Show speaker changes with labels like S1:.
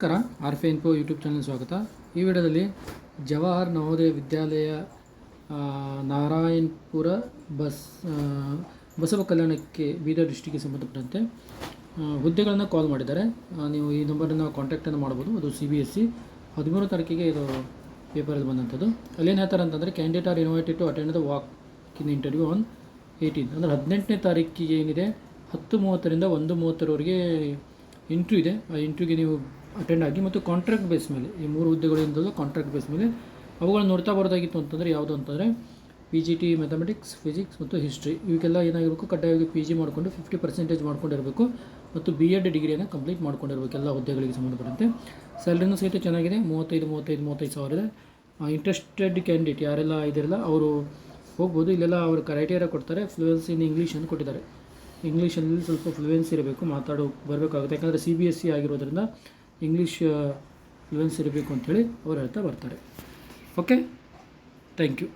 S1: ನಮಸ್ಕಾರ R P info YouTube channel ಸ್ವಾಗತ. ಈ ವಿಡಿಯೋದಲ್ಲಿ ಜವಾಹರ್ ನವೋದಯ ವಿದ್ಯಾಲಯ ನಾರಾಯಣ್ಪುರ ಬಸ್ ಬಸವ ಕಲ್ಯಾಣಕ್ಕೆ ಬೀದರ್ ಡಿಸ್ಟಿಕ್ಗೆ ಸಂಬಂಧಪಟ್ಟಂತೆ ಹುದ್ದೆಗಳನ್ನು ಕಾಲ್ ಮಾಡಿದ್ದಾರೆ. ನೀವು ಈ ನಂಬರನ್ನು ಕಾಂಟ್ಯಾಕ್ಟನ್ನು ಮಾಡ್ಬೋದು. ಅದು ಸಿ ಬಿ ಎಸ್ ಸಿ ಹದಿಮೂರು ತಾರೀಕಿಗೆ ಇದು ಪೇಪರಲ್ಲಿ ಬಂದಂಥದ್ದು. ಅಲ್ಲೇನು ಹೇಳ್ತಾರೆ ಅಂತಂದರೆ candidate are invited to attend the walk in interview on eighteen ಅಂದರೆ ಹದಿನೆಂಟನೇ ತಾರೀಕಿಗೆ ಏನಿದೆ, ಹತ್ತು ಮೂವತ್ತರಿಂದ ಒಂದು ಮೂವತ್ತರವರೆಗೆ ಇಂಟ್ರ್ಯೂ ಇದೆ. ಆ ಇಂಟ್ರ್ಯೂಗೆ ನೀವು ಅಟೆಂಡ್ ಆಗಿ ಮತ್ತು ಕಾಂಟ್ರಾಕ್ಟ್ ಬೇಸ್ ಮೇಲೆ, ಈ ಮೂರು ಹುದ್ದೆಗಳಿಂದಲೂ ಕಾಂಟ್ರಾಕ್ಟ್ ಬೇಸ್ ಮೇಲೆ ಅವುಗಳನ್ನ ನೋಡ್ತಾ ಬರೋದಾಗಿತ್ತು ಅಂತಂದರೆ ಯಾವುದು ಅಂತಂದರೆ P G T mathematics physics ಮತ್ತು ಹಿಸ್ಟ್ರಿ ಇವಕ್ಕೆಲ್ಲ ಏನಾಗಿರಬೇಕು, ಕಡ್ಡಾಯವಾಗಿ ಪಿ ಜಿ ಮಾಡಿಕೊಂಡು ಫಿಫ್ಟಿ ಪರ್ಸೆಂಟೇಜ್ ಮಾಡ್ಕೊಂಡಿರಬೇಕು ಮತ್ತು ಬಿ ಎಡ್ ಡಿಗ್ರಿಯನ್ನು ಕಂಪ್ಲೀಟ್ ಮಾಡ್ಕೊಂಡಿರಬೇಕು ಎಲ್ಲ ಹುದ್ದೆಗಳಿಗೆ ಸಂಬಂಧಪಟ್ಟಂತೆ. ಸ್ಯಾಲ್ರಿನೂ ಸಹಿತ ಚೆನ್ನಾಗಿದೆ, ಮೂವತ್ತೈದು ಮೂವತ್ತೈದು ಮೂವತ್ತೈದು ಸಾವಿರ ಇದೆ ಇಂಟ್ರೆಸ್ಟೆಡ್ ಕ್ಯಾಂಡಿಡೇಟ್ ಯಾರೆಲ್ಲ ಇದಿರಲ್ಲ, ಅವರು ಹೋಗ್ಬೋದು. ಇಲ್ಲೆಲ್ಲ ಅವರು ಕ್ರೈಟೇರಿಯಾ ಕೊಡ್ತಾರೆ ಫ್ಲೂಯೆನ್ಸಿ ಇನ್ ಇಂಗ್ಲೀಷನ್ನು ಕೊಟ್ಟಿದ್ದಾರೆ. ಇಂಗ್ಲೀಷಲ್ಲಿ ಸ್ವಲ್ಪ ಫ್ಲೂಯೆನ್ಸಿ ಇರಬೇಕು ಮಾತಾಡೋ ಬರಬೇಕಾಗುತ್ತೆ. ಯಾಕಂದರೆ ಸಿ ಬಿ ಎಸ್ ಸಿ ಆಗಿರೋದ್ರಿಂದ ಇಂಗ್ಲೀಷ್ ಫ್ಲೂಯೆನ್ಸ್ ಇರಬೇಕು ಅಂಥೇಳಿ ಅವ್ರು ಹೇಳ್ತಾ ಬರ್ತಾರೆ. Okay thank you